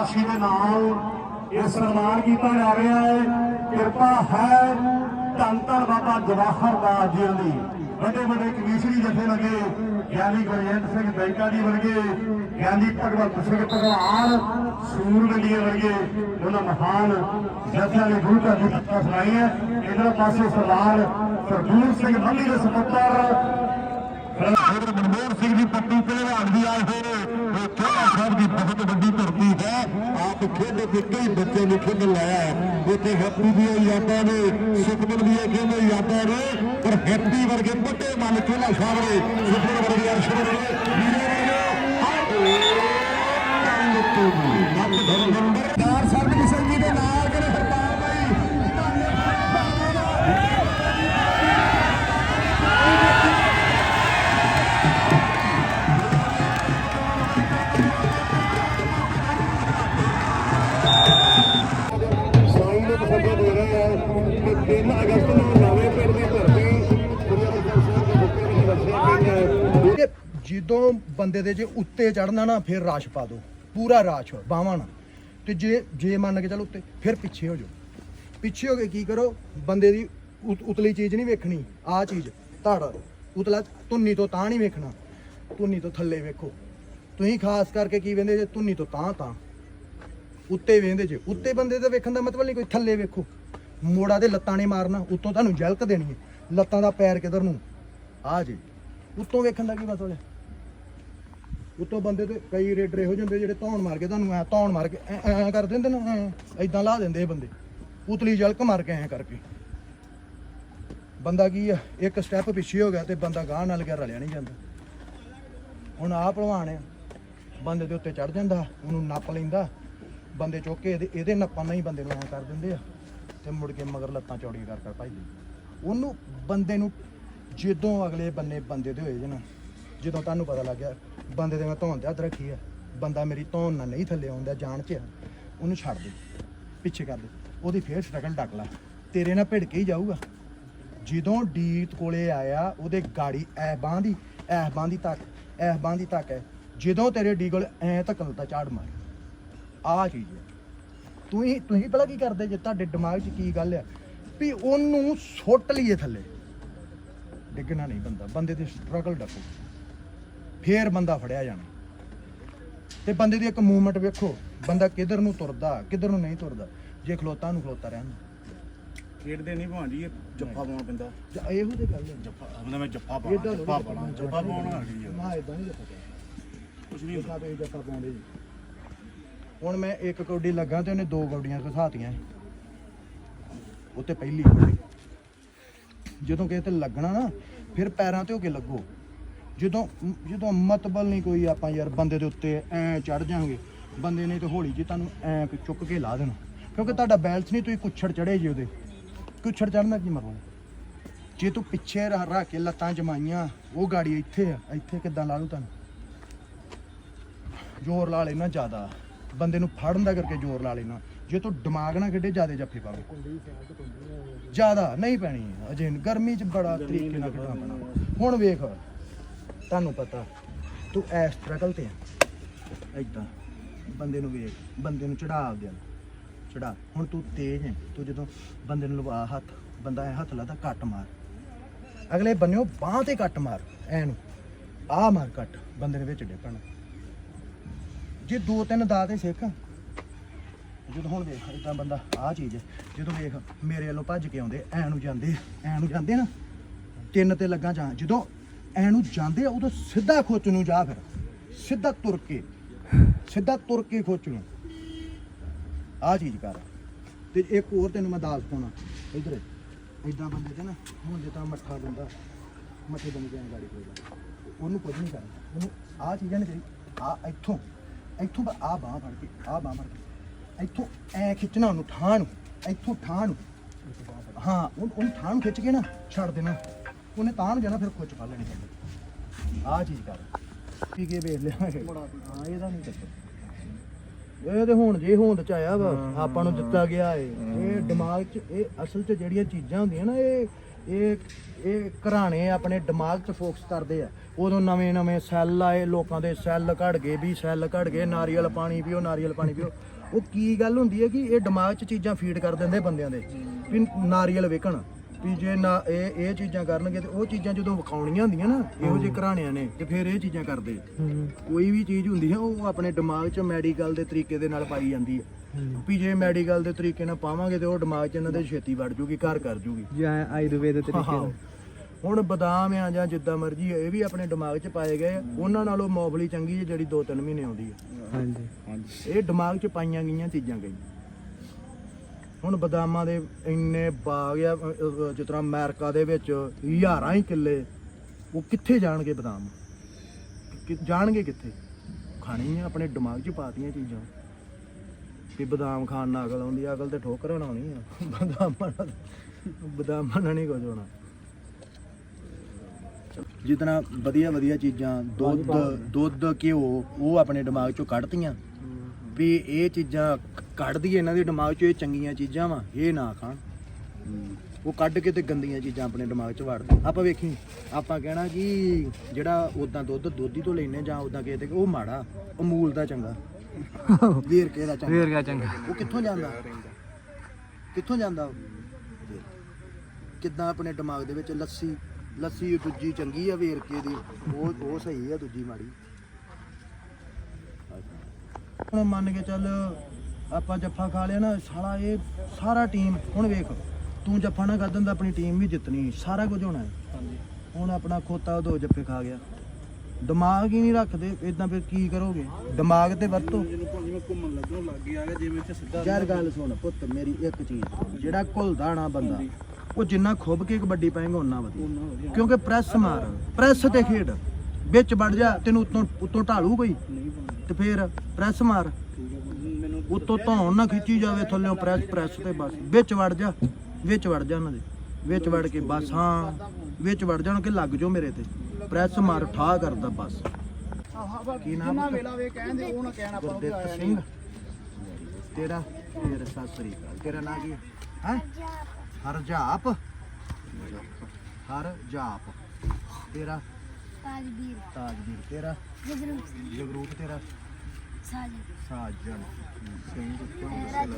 ਲੱਗਦਾ ਦੇ ਨਾਲ ਇਹ ਸਨਮਾਨ ਕੀਤਾ ਜਾ ਰਿਹਾ ਹੈ ਕਿਰਪਾ ਹੈ ਧੰਨ ਧੰਨ ਬਾਬਾ ਜਵਾਹਰ ਦਾਸ ਜੀ ਦੀ ਵੱਡੇ ਵੱਡੇ ਕਮਿਸ਼ਨਰੀ ਜਥੇ ਲਗੇ ਗਿਆਨੀ ਗੁਰਜੰਟ ਸਿੰਘ ਬੈਂਕਾ ਜੀ ਵਰਗੇ ਗਿਆਨੀ ਭਗਵੰਤ ਸਿੰਘ ਭਗਵਾਨ ਸੂਰਵੰਡੀਏ ਵਰਗੇ ਉਹਨਾਂ ਮਹਾਨ ਜਥਿਆਂ ਨੇ ਗੁਰੂ ਘਰ ਦੀ ਕਥਾ ਸੁਣਾਈ ਹੈ ਇਧਰ ਪਾਸੇ ਸਰਦਾਰ ਸਰਦੂਰ ਸਿੰਘ ਮੰਡੀ ਦੇ ਸਪੁੱਤਰ ਫਿਰ ਮਨਮੋਹਨ ਸਿੰਘ ਜੀ ਪੱਟੀ ਪਹਿਲਵਾਨ ਵੀ ਆਏ ਹੋਏ ਨੇ ਇਹ ਚੋਲਾ ਸਾਹਿਬ ਦੀ ਬਹੁਤ ਵੱਡੀ ਧਰਤੀ ਹੈ ਆਪ ਖੇਡ ਤੇ ਕਈ ਬੱਚੇ ਨੂੰ ਖੇਡਣ ਲਾਇਆ ਉੱਥੇ ਹੈਪੀ ਦੀਆਂ ਯਾਦਾਂ ਨੇ, ਸੁਖਮਨ ਦੀਆਂ ਖੇਡ ਯਾਦਾਂ ਨੇ, ਪਰ ਹੈਪੀ ਵਰਗੇ ਵੱਡੇ ਮਨ ਚੋਲਾ ਸਾਹਿਬ ਨੇ ਸੁਖਮਨ ਵਰਗੇ ਅਰਸ਼ਦ ਨੇ ਵੀਰੇ ਵਰਗੇ ਆਹ ਤੋਂ ਨੱਕ ਸਰਬਜੀਤ ਸਿੰਘ ਜੀ ਦੇ ਜਦੋਂ ਬੰਦੇ ਦੇ ਜੇ ਉੱਤੇ ਚੜਨਾ ਨਾ, ਫਿਰ ਰਾਸ਼ ਪਾ ਦੋ ਪੂਰਾ ਰਾਸ਼ ਬਾਵਾਂ ਨਾਲ। ਤੇ ਜੇ ਜੇ ਮੰਨ ਕੇ ਚੱਲ ਉੱਤੇ, ਫਿਰ ਪਿੱਛੇ ਹੋ ਜਾਓ। ਪਿੱਛੇ ਹੋ ਕੇ ਕੀ ਕਰੋ, ਬੰਦੇ ਦੀ ਉਤ- ਉਤਲੀ ਚੀਜ਼ ਨਹੀਂ ਵੇਖਣੀ ਆ ਚੀਜ਼, ਧੜ। ਉਤਲਾ ਧੁੰਨੀ ਤੋਂ ਤਾਂ ਨਹੀਂ ਵੇਖਣਾ, ਧੁੰਨੀ ਤੋਂ ਥੱਲੇ ਵੇਖੋ। ਤੁਸੀਂ ਖਾਸ ਕਰਕੇ ਕੀ ਵੇਂਦੇ ਜੇ, ਧੁੰਨੀ ਤੋਂ ਤਾਂ ਤਾਂ। ਉੱਤੇ ਵੇਂਦੇ ਜੇ, ਉੱਤੇ ਬੰਦੇ ਦਾ ਵੇਖਣ ਦਾ ਮਤਲਬ ਨਹੀਂ ਕੋਈ ਥੱਲੇ ਵੇਖੋ। ਮੋੜਾ ਦੇ ਲੱਤਾਂ ਨੇ ਮਾਰਨਾ, ਉੱਤੋਂ ਤੁਹਾਨੂੰ ਜਲਕ ਦੇਣੀ ਹੈ। ਲੱਤਾਂ ਦਾ ਪੈਰ ਕਿਧਰ ਨੂੰ? ਆ ਜੇ। ਉੱਤੋਂ ਵੇਖਣ ਦਾ ਕੀ ਮਤਲਬ ਹੈ? ਉੱਤੋਂ ਬੰਦੇ ਤੇ ਕਈ ਰੇਡਰ ਇਹੋ ਜਿਹੇ ਹੁੰਦੇ ਜਿਹੜੇ ਧੌਣ ਮਾਰ ਕੇ ਤੁਹਾਨੂੰ ਐ ਧੌਣ ਮਾਰ ਕੇ ਐ ਕਰ ਦਿੰਦੇ ਨਾ ਐਦਾਂ ਲਾ ਦਿੰਦੇ ਇਹ ਬੰਦੇ। ਉਤਲੀ ਜਲਕ ਮਾਰ ਕੇ ਐ ਕਰਕੇ। ਬੰਦਾ ਕੀ ਆ, ਇੱਕ ਸਟੈਪ ਪਿੱਛੇ ਹੋ ਗਿਆ ਤੇ ਬੰਦਾ ਗਾਹ ਨਾਲ ਗਿਆ, ਰਲਿਆ ਨਹੀਂ ਜਾਂਦਾ। ਹੁਣ ਆਹ ਭਲਵਾਨ ਆ, ਬੰਦੇ ਦੇ ਉੱਤੇ ਚੜ ਜਾਂਦਾ, ਉਹਨੂੰ ਨੱਪ ਲੈਂਦਾ। ਬੰਦੇ ਚੁੱਕ ਕੇ ਇਹਦੇ ਇਹਦੇ ਨੱਪਾਂ ਨਾਲ ਹੀ ਬੰਦੇ ਨੂੰ ਐ ਕਰ ਦਿੰਦੇ ਆ। ਤੇ ਮੁੜ ਕੇ ਮਗਰ ਲੱਤਾਂ ਚੌੜੀਆਂ ਕਰ ਕਰ ਭਾਈ ਉਹਨੂੰ ਬੰਦੇ ਨੂੰ, ਜਦੋਂ ਅਗਲੇ ਬੰਨੇ ਬੰਦੇ ਦੇ ਹੋਏ ਜਨਾ ਜਦੋਂ ਤੁਹਾਨੂੰ ਪਤਾ ਲੱਗ ਗਿਆ ਬੰਦੇ ਦੇ ਮੈਂ ਧੌਣ ਤੇ ਹੱਥ ਰੱਖੀ ਆ ਬੰਦਾ ਮੇਰੀ ਧੌਣ ਨਾਲ ਨਹੀਂ ਥੱਲੇ ਆਉਂਦਾ ਜਾਣ ਚ ਆ, ਉਹਨੂੰ ਛੱਡ ਦੇ ਪਿੱਛੇ ਕਰ ਦੇ ਉਹਦੀ ਫੇਰ ਸਟਰਗਲ ਡੱਕ ਲਾ ਤੇਰੇ ਨਾਲ ਭਿੜ ਕੇ ਹੀ ਜਾਊਗਾ। ਜਦੋਂ ਡੀਤ ਕੋਲੇ ਆਇਆ ਉਹਦੇ ਗਾੜੀ ਐ ਬਾਂਹ ਦੀ ਐ ਬਾਂਹ ਦੀ ਤੱਕ ਐ ਬਾਂਹ ਦੀ ਤੱਕ ਹੈ ਜਦੋਂ ਤੇਰੇ ਡੀ ਕੋਲ ਐ ਤੱਕ ਲੱਤਾ ਝਾੜ ਮਾਰ। ਆ ਚੀਜ਼ ਹੈ। ਤੁਸੀਂ ਤੁਸੀਂ ਪਹਿਲਾਂ ਕੀ ਕਰਦੇ ਜੇ ਤੁਹਾਡੇ ਦਿਮਾਗ 'ਚ ਕੀ ਗੱਲ ਆ? ਵੀ ਉਹਨੂੰ ਸੁੱਟ ਲਈਏ ਥੱਲੇ। ਡਿੱਗਣਾ ਨਹੀਂ ਬੰਦਾ ਬੰਦੇ ਦੀ ਸਟਰਗਲ ਡੱਕੋ। ਫੇਰ ਬੰਦਾ ਫੜਿਆ ਜਾਣਾ। ਤੇ ਬੰਦੇ ਦੀ ਇੱਕ ਮੂਵਮੈਂਟ ਵੇਖੋ ਬੰਦਾ ਕਿੱਧਰ ਨੂੰ ਤੁਰਦਾ ਕਿੱਧਰ ਨੂੰ ਨਹੀਂ ਤੁਰਦਾ ਜੇ ਖਲੋਤਾ ਨੂੰ ਖਲੋਤਾ ਰਹਿਣਾ ਖੇਡਦੇ ਨਹੀਂ ਭਾਂਜੀ ਜੱਫਾ ਪਾਉਣਾ ਪੈਂਦਾ। ਜਾਂ ਇਹੋ ਜਿਹੀ ਗੱਲ ਹੈ। ਜੱਫਾ ਉਹਨਾਂ ਮੈਂ ਜੱਫਾ ਪਾਉਣਾ ਜੱਫਾ ਪਾਉਣਾ ਜੱਫਾ ਪਾਉਣਾ ਆ ਗਈ ਆ। ਨਾ ਇਦਾਂ ਨਹੀਂ ਜੱਫਾ ਕੁਝ ਨਹੀਂ ਜੱਫਾ ਤੇ ਜੱਫਾ ਪਾਉਂਦੇ ਜੀ ਹੁਣ ਮੈਂ ਇੱਕ ਕੌਡੀ ਲੱਗਾ ਤੇ ਉਹਨੇ ਦੋ ਕੌਡੀਆਂ ਘਸਾਤੀਆਂ ਉੱਤੇ ਪਹਿਲੀ ਕੌਡੀ ਜਦੋਂ ਕਿਸੇ ਤੇ ਲੱਗਣਾ ਨਾ ਫਿਰ ਪੈਰਾਂ ਤੇ ਹੋ ਕੇ ਲੱਗੋ। ਜਦੋਂ ਜਦੋਂ ਮਤਬਲ ਨਹੀਂ ਕੋਈ ਆਪਾਂ ਯਾਰ ਬੰਦੇ ਦੇ ਉੱਤੇ ਐ ਚੜ ਜਾਾਂਗੇ ਬੰਦੇ ਨੇ ਤੇ ਹੌਲੀ ਜੀ ਤੁਹਾਨੂੰ ਐ ਚੁੱਕ ਕੇ ਲਾ ਦੇਣਾ। ਕਿਉਂਕਿ ਤੁਹਾਡਾ ਬੈਲੈਂਸ ਨਹੀਂ, ਤੁਸੀਂ ਕੁੱਛੜ ਚੜੇ ਜੀ ਉਹਦੇ। ਕੁੱਛੜ ਚੜਨਾ ਕੀ ਮਤਲਬ ਜੇ ਤੂੰ ਪਿੱਛੇ ਰੱਖ ਕੇ ਲੱਤਾਂ ਜਮਾਈਆਂ, ਉਹ ਗਾੜੀ ਇੱਥੇ ਆ, ਇੱਥੇ ਕਿੱਦਾਂ ਲਾ ਲੂ ਤੁਹਾਨੂੰ? ਜ਼ੋਰ ਲਾ ਲੈਣਾ ਜ਼ਿਆਦਾ। ਬੰਦੇ ਨੂੰ ਫੜਨ ਦਾ ਕਰਕੇ ਜ਼ੋਰ ਲਾ ਲੈਣਾ। ਜੇ ਤੂੰ ਦਿਮਾਗ ਨਾਲ ਖੇਡੇ ਜ਼ਿਆਦਾ ਜੱਫੇ ਪਾਵੇ। ਜ਼ਿਆਦਾ ਨਹੀਂ ਪੈਣੀ। ਅਜੇ ਗਰਮੀ 'ਚ ਬੜਾ ਤਰੀਕੇ ਨਾਲ ਖੇਡਣਾ ਪੈਣਾ। ਹੁਣ ਵੇਖ। ਤੁਹਾਨੂੰ ਪਤਾ, ਤੂੰ ਐ ਸਟਰਗਲ ਤੇ ਆ। ਏਦਾਂ, ਬੰਦੇ ਨੂੰ ਵੇਖ, ਬੰਦੇ ਨੂੰ ਚੜਾ ਆਪਦੇ ਵੱਲ। ਚੜਾ, ਹੁਣ ਤੂੰ ਤੇਜ਼ ਹੈ, ਤੂੰ ਜਦੋਂ ਬੰਦੇ ਨੂੰ ਲਵਾ ਹੱਥ, ਬੰਦਾ ਐ ਹੱਥ ਲਾਦਾ, ਕੱਟ ਮਾਰ। ਅਗਲੇ ਬੰਨਿਓ, ਬਾਹ ਤੇ ਕੱਟ ਮਾਰ, ਐ ਨੂੰ। ਆ ਮਾਰ ਕੱਟ, ਬੰਦੇ ਨੇ ਵਿੱਚ ਡੇਪਣ ਜੇ ਦੋ ਤਿੰਨ ਦਾ ਤੇ ਸਿੱਖ। ਜਦੋਂ ਹੁਣ ਵੇਖ ਇਦਾਂ ਬੰਦਾ ਆ ਚੀਜ਼ ਹੈ। ਜਦੋਂ ਵੇਖ, ਮੇਰੇ ਵੱਲੋਂ ਭੱਜ ਕੇ ਆਉਂਦੇ, ਐ ਨੂੰ ਜਾਂਦੇ, ਐ ਨੂੰ ਜਾਂਦੇ ਨਾ। ਤਿੰਨ ਤੇ ਲੱਗਾ ਜਾਂ, ਜਦੋਂ ਐ ਨੂੰ ਜਾਂਦੇ ਆ, ਉਦੋਂ ਸਿੱਧਾ ਖੋਚ ਨੂੰ ਜਾ ਫਿਰ। ਸਿੱਧਾ ਤੁਰ ਕੇ, ਸਿੱਧਾ ਤੁਰ ਕੇ ਖੋਚ ਨੂੰ। ਆ ਚੀਜ਼ ਕਰ। ਤੇ ਇੱਕ ਹੋਰ ਤੈਨੂੰ ਮੈਂ ਦਾਸ ਪਾਉਣਾ ਇਧਰ। ਇਦਾਂ ਬੰਦੇ ਤੇ ਨਾ, ਹੁਣ ਜੇ ਤਾਂ ਮੱਠਾ ਦਿੰਦਾ ਮੱਠੇ ਬੰਦੇ ਜਾਨ ਗਾੜੀ ਕੋਲ ਉਹਨੂੰ ਕੁਝ ਨਹੀਂ ਕਰਨਾ। ਉਹਨੂੰ ਆ ਚੀਜ਼ਾਂ ਨੇ ਜਿਹੜੀ ਆ ਇੱਥੋਂ ਇੱਥੋਂ ਆ ਬਾਹ ਫੜ ਕੇ ਆ ਬਾਹ ਫੜ ਕੇ। ਇੱਥੋਂ ਐ ਖਿੱਚਣਾ ਉਹਨੂੰ, ਠਾਹ ਨੂੰ। ਇੱਥੋਂ ਠਾਹ ਨੂੰ। ਹਾਂ ਉਹਨੂੰ ਠਾਹ ਨੂੰ ਖਿੱਚ ਕੇ ਨਾ, ਛੱਡ ਦੇਣਾ। ਉਹਨੇ ਤਾਂ ਨੂੰ ਜਾਣਾ, ਫਿਰ ਖੁੱਚ ਫੜ ਲੈਣੀ ਪੈਂਦੀ। ਆ ਚੀਜ਼ ਕਰ। ਪੀ ਕੇ ਵੇਖ ਲਿਆ ਹਾਂ, ਇਹਦਾ ਨਹੀਂ ਚੱਕਰ। ਇਹ ਤੇ ਹੁਣ ਜੇ ਹੋਂਦ ਚ ਆਇਆ ਵਾ, ਆਪਾਂ ਨੂੰ ਦਿੱਤਾ ਗਿਆ ਏ। ਇਹ ਦਿਮਾਗ ਚ, ਇਹ ਅਸਲ ਚ ਜਿਹੜੀਆਂ ਚੀਜ਼ਾਂ ਹੁੰਦੀਆਂ ਨਾ, ਇਹ ਇਹ ਇਹ ਘਰਾਣੇ ਆਪਣੇ ਦਿਮਾਗ 'ਚ ਫੋਕਸ ਕਰਦੇ ਆ। ਉਦੋਂ ਨਵੇਂ ਨਵੇਂ ਸੈੱਲ ਆਏ, ਲੋਕਾਂ ਦੇ ਸੈੱਲ ਘੜ ਗਏ, ਵੀ ਸੈੱਲ ਘੜ ਗਏ, ਨਾਰੀਅਲ ਪਾਣੀ ਪੀਓ, ਨਾਰੀਅਲ ਪਾਣੀ ਪੀਓ। ਉਹ ਕੀ ਗੱਲ ਹੁੰਦੀ ਹੈ ਕਿ ਇਹ ਦਿਮਾਗ 'ਚ ਚੀਜ਼ਾਂ ਫੀਡ ਕਰ ਦਿੰਦੇ ਬੰਦਿਆਂ ਦੇ, ਵੀ ਨਾਰੀਅਲ ਵੇਖਣ। ਵੀ ਜੇ ਨਾ ਇਹ ਇਹ ਚੀਜ਼ਾਂ ਕਰਨਗੇ ਤੇ ਉਹ ਚੀਜ਼ਾਂ ਜਦੋਂ ਵਿਖਾਉਣੀਆਂ ਹੁੰਦੀਆਂ ਨਾ ਇਹੋ ਜਿਹੇ ਘਰਾਣਿਆਂ ਨੇ ਤੇ ਫਿਰ ਇਹ ਚੀਜ਼ਾਂ ਕਰਦੇ। ਕੋਈ ਵੀ ਚੀਜ਼ ਹੁੰਦੀ ਹੈ ਉਹ ਆਪਣੇ ਦਿਮਾਗ 'ਚ ਮੈਡੀਕਲ ਦੇ ਤਰੀਕੇ ਦੇ ਨਾਲ ਪਾਈ ਜਾਂਦੀ ਹੈ। ਵੀ ਜੇ ਮੈਡੀਕਲ ਦੇ ਤਰੀਕੇ ਨਾਲ ਪਾਵਾਂਗੇ ਤੇ ਉਹ ਦਿਮਾਗ 'ਚ ਇਹਨਾਂ ਦੇ ਛੇਤੀ ਵੜ ਜੂਗੀ ਘਰ ਕਰ ਜੂਗੀ। ਜਾਂ ਆਯੁਰਵੇਦ ਦੇ ਤਰੀਕੇ। ਨਾਲ। ਹੁਣ ਬਦਾਮ ਆ ਜਾਂ ਜਿੱਦਾਂ ਮਰਜ਼ੀ ਇਹ ਵੀ ਆਪਣੇ ਦਿਮਾਗ 'ਚ ਪਾਏ ਗਏ ਆ। ਉਹਨਾਂ ਨਾਲੋਂ ਮੌਫਲੀ ਚੰਗੀ ਹੈ ਜਿਹੜੀ 2-3 ਮਹੀਨੇ ਆਉਂਦੀ ਹੈ। ਹਾਂਜੀ। ਇਹ ਦਿਮਾਗ 'ਚ ਪਾਈਆਂ ਗਈਆਂ ਚੀਜ਼ਾਂ ਗਈ ਹੁਣ ਬਦਾਮਾਂ ਦੇ ਇੰਨੇ ਬਾਗ ਆ ਜਿਸ ਤਰ੍ਹਾਂ ਅਮਰੀਕਾ ਦੇ ਵਿੱਚ ਹਜ਼ਾਰਾਂ ਹੀ ਕਿੱਲੇ ਉਹ ਕਿੱਥੇ ਜਾਣਗੇ ਬਦਾਮ? ਕਿ ਜਾਣਗੇ ਕਿੱਥੇ? ਖਾਣੀ ਆ ਆਪਣੇ ਦਿਮਾਗ 'ਚ ਪਾਤੀਆਂ ਚੀਜ਼ਾਂ। ਵੀ ਬਦਾਮ ਖਾਣ ਨਾਲ ਅਕਲ ਆਉਂਦੀ ਆ ਅਕਲ ਤੇ ਠੋਕਰ ਹੋਣੀ ਆ। ਬਦਾਮਾਂ ਨਾਲ ਬਦਾਮਾਂ ਨਾਲ ਨਹੀਂ ਕੁਝ ਹੋਣਾ। ਜਿਤਨਾ ਵਧੀਆ ਵਧੀਆ ਚੀਜ਼ਾਂ ਦੁੱਧ ਦੁੱਧ ਘਿਓ ਉਹ ਆਪਣੇ ਦਿਮਾਗ ਚੋਂ ਕੱਢਤੀਆਂ। ਵੀ ਇਹ ਚੀਜ਼ਾਂ ਕ- ਕੱਢਦੀ ਇਹਨਾਂ ਦੇ ਦਿਮਾਗ ਚੋਂ ਇਹ ਚੰਗੀਆਂ ਚੀਜ਼ਾਂ ਵਾ ਇਹ ਨਾ ਖਾਣ। ਉਹ ਕੱਢ ਕੇ ਤੇ ਗੰਦੀਆਂ ਚੀਜ਼ਾਂ ਆਪਣੇ ਦਿਮਾਗ 'ਚ ਵੜਦੇ। ਆਪਾਂ ਵੇਖੀ ਆਪਾਂ ਕਹਿਣਾ ਕਿ ਜਿਹੜਾ ਉਦਾਂ ਦੁੱਧ ਦੋਧੀ ਤੋਂ ਲੈਨੇ ਜਾਂ ਉਦਾਂ ਕਿਸੇ ਤੇ ਉਹ ਮਾੜਾ ਅਮੂਲ ਦਾ ਚੰਗਾ। ਵੇਰਕੇ ਦਾ ਚੰਗਾ। ਫੇਰ ਕਿਆ ਚੰਗਾ। ਉਹ ਕਿੱਥੋਂ ਜਾਂਦਾ ਕਿੱਥੋਂ ਜਾਂਦਾ ਉਹ? ਕਿੱਦਾਂ ਆਪਣੇ ਦਿਮਾਗ ਦੇ ਵਿੱਚ ਲੱਸੀ ਲੱਸੀ ਦੂਜੀ ਚੰਗੀ ਆ ਵੇਰਕੇ ਦੀ ਉਹ ਉਹ ਸਹੀ ਆ ਦੂਜੀ ਮਾੜੀ। ਹੁਣ ਮੰਨ ਕੇ ਚੱਲ ਆਪਾਂ ਜੱਫਾ ਖਾ ਲਿਆ ਨਾ ਸਾਲਾ ਇਹ ਸਾਰਾ ਟੀਮ ਹੁਣ ਵੇਖ ਤੂੰ ਜੱਫਾ ਨਾ ਕਰ ਦਿੰਦਾ ਆਪਣੀ ਟੀਮ ਵੀ ਜਿੱਤਣੀ ਸਾਰਾ ਕੁਝ ਹੋਣਾ ਹੈ। ਹੁਣ ਆਪਣਾ ਖੋਤਾ ਦੋ ਜੱਫੇ ਖਾ ਗਿਆ। ਦਿਮਾਗ ਹੀ ਨਹੀਂ ਰੱਖਦੇ ਇਦਾਂ ਫਿਰ ਕੀ ਕਰੋਗੇ? ਦਿਮਾਗ ਤੇ ਵਰਤੋ। ਜਿਵੇਂ ਘੁੰਮਣ ਲੱਗੋ ਲੱਗ ਗਿਆ ਜਿਵੇਂ ਤੇ ਸਿੱਧਾ ਯਾਰ ਗੱਲ ਸੁਣ ਪੁੱਤ ਮੇਰੀ ਇੱਕ ਚੀਜ਼ ਜਿਹੜਾ ਘੁਲਦਾ ਨਾ ਬੰਦਾ ਉਹ ਜਿੰਨਾ ਖੁੱਬ ਕੇ ਕਬੱਡੀ ਪਾਏਗਾ ਉਹਨਾਂ ਵਧੀਆ। ਕਿਉਂਕਿ ਪ੍ਰੈਸ ਮਾਰ ਪ੍ਰੈਸ ਤੇ ਖੇਡ। ਵਿੱਚ ਵੜ ਜਾ ਤੈਨੂੰ ਉੱਤੋਂ ਉੱਤੋਂ ਢਾਲੂ ਕੋਈ। ਤੇ ਫੇਰ ਪ੍ਰੈਸ ਮਾਰ। ਉੱਤੋਂ ਧੌਣ ਨਾ ਖਿੱਚੀ ਜਾਵੇ ਥੱਲੇੋਂ ਪ੍ਰੈਸ ਪ੍ਰੈਸ ਤੇ ਬਸ। ਵਿੱਚ ਵੜ ਜਾ ਵਿੱਚ ਵੜ ਜਾ ਉਹਨਾਂ ਦੇ। ਵਿੱਚ ਵੜ ਕੇ ਬਸ ਹਾਂ ਵਿੱਚ ਵੜ ਜਾਣ ਕਿ ਲੱਗ ਜਾਓ ਮੇਰੇ ਤੇ। ਪ੍ਰੈਸ ਮਾਰ ਠਾ ਕਰਦਾ ਬਸ। ਕੀ ਨਾਮ ਹੈ ਵੇਲਾ ਵੇ ਕਹਿੰਦੇ ਉਹ ਨਾ ਕਹਿਣਾ ਆਪਾਂ ਗੁਰਦਿੱਤ ਸਿੰਘ। ਤੇਰਾ ਤੇਰਾ ਸਤਿ ਸ੍ਰੀ ਅਕਾਲ। ਤੇਰਾ ਨਾਂ ਕੀ ਹੈ? ਹਰਜਾਪ। ਹਰਜਾਪ। ਤੇਰਾ? ਤਾਜਵੀਰ। ਤਾਜਵੀਰ। ਤੇਰਾ? ਜਗਰੂਪ ਤੇਰਾ? ਸਾਜਨ। ਸਾਜਨ। средний